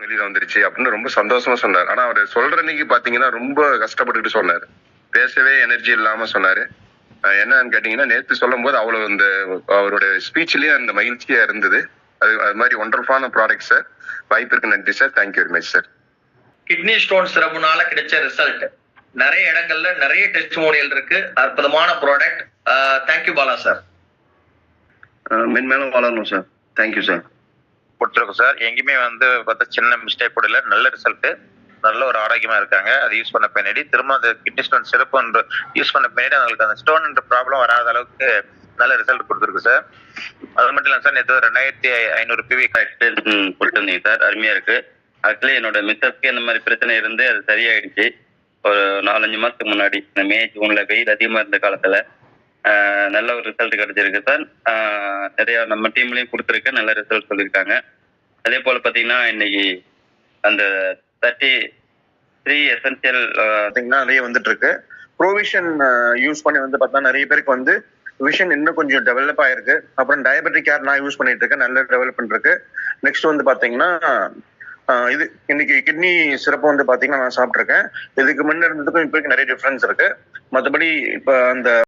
வெளியில வந்துருச்சு அப்படின்னு ரொம்ப சந்தோஷமா சொன்னார். ஆனா அவர் சொல்ற அன்னைக்கு பாத்தீங்கன்னா ரொம்ப கஷ்டப்பட்டுட்டு சொன்னாரு. பேசவே எனர்ஜி இல்லாம சொன்னாரு. என்னன்னு கேட்டீங்கன்னா நேத்து சொல்லும் போது அவ்வளவு இந்த அவரோட ஸ்பீச்லயே அந்த மகிழ்ச்சியா இருந்தது. அது அது மாதிரி ஒண்டர்ஃபான ப்ராடக்ட் சார் வாய்ப்பிற்கு நன்றி sir thank you very much sir kidney stone சிரப்புனால கிடைச்ச ரிசல்ட் நிறைய இடங்கள்ல நிறைய டெஸ்டிமோனியல் இருக்கு. அற்புதமான ப்ராடக்ட் தேங்க்யூ பாலா சார் மென்மேலும் வளரணும் சார் தேங்க்யூ சார் கொடுத்துருக்கோம் சார். எங்கேயுமே வந்து பார்த்தா சின்ன மிஸ்டேக் கூட இல்லை. நல்ல ரிசல்ட் நல்ல ஒரு ஆரோக்கியமா இருக்காங்க. அது யூஸ் பண்ண பின்னாடி திரும்ப அந்த கிட்னி ஸ்டோன் சிறப்பு யூஸ் பண்ண பின்னாடி அவங்களுக்கு அந்த ஸ்டோன் ப்ராப்ளம் வராத அளவுக்கு நல்ல ரிசல்ட் கொடுத்துருக்கு சார். அது மட்டும் இல்லை சார் நேற்று ரெண்டாயிரத்தி ஐநூறு பிவி சொல்லிட்டு இருந்தீங்க சார். அருமையா இருக்கு. ஆக்சுவலி என்னோட மிஸ்ஸஸ்க்கு இந்த மாதிரி பிரச்சனை இருந்து அது சரியாயிடுச்சு. ஒரு நாலஞ்சு மாசத்துக்கு முன்னாடி. இந்த மே ஜூன்ல வெயில் அதிகமா இருந்த காலத்துல நல்ல ஒரு ரிசல்ட் கிடைச்சிருக்கு சார். நிறையா நிறைய நம்ம டீம்லயும் கொடுத்துருக்க நல்ல ரிசல்ட் சொல்லியிருக்காங்க. அதே போல பாத்தீங்கன்னா இன்னைக்கு அந்த தேர்ட்டி த்ரீ எசென்சியல் பார்த்தீங்கன்னா நிறைய வந்துட்டு இருக்கு ப்ரோவிஷன் யூஸ் பண்ணி வந்து பார்த்தா நிறைய பேருக்கு வந்து விஷன் இன்னும் கொஞ்சம் டெவலப் ஆயிருக்கு. அப்புறம் டயபெட்டிக் கேர் நான் யூஸ் பண்ணிட்டு இருக்கேன் நல்ல டெவலப்மெண்ட் இருக்கு. நெக்ஸ்ட் வந்து பாத்தீங்கன்னா இது இன்னைக்கு கிட்னி சிறப்பு வந்து பாத்தீங்கன்னா நான் சாப்பிட்ருக்கேன் இதுக்கு முன்னே இருந்ததுக்கும் இப்போ நிறைய டிஃப்ரென்ஸ் இருக்கு. மற்றபடி இப்போ அந்த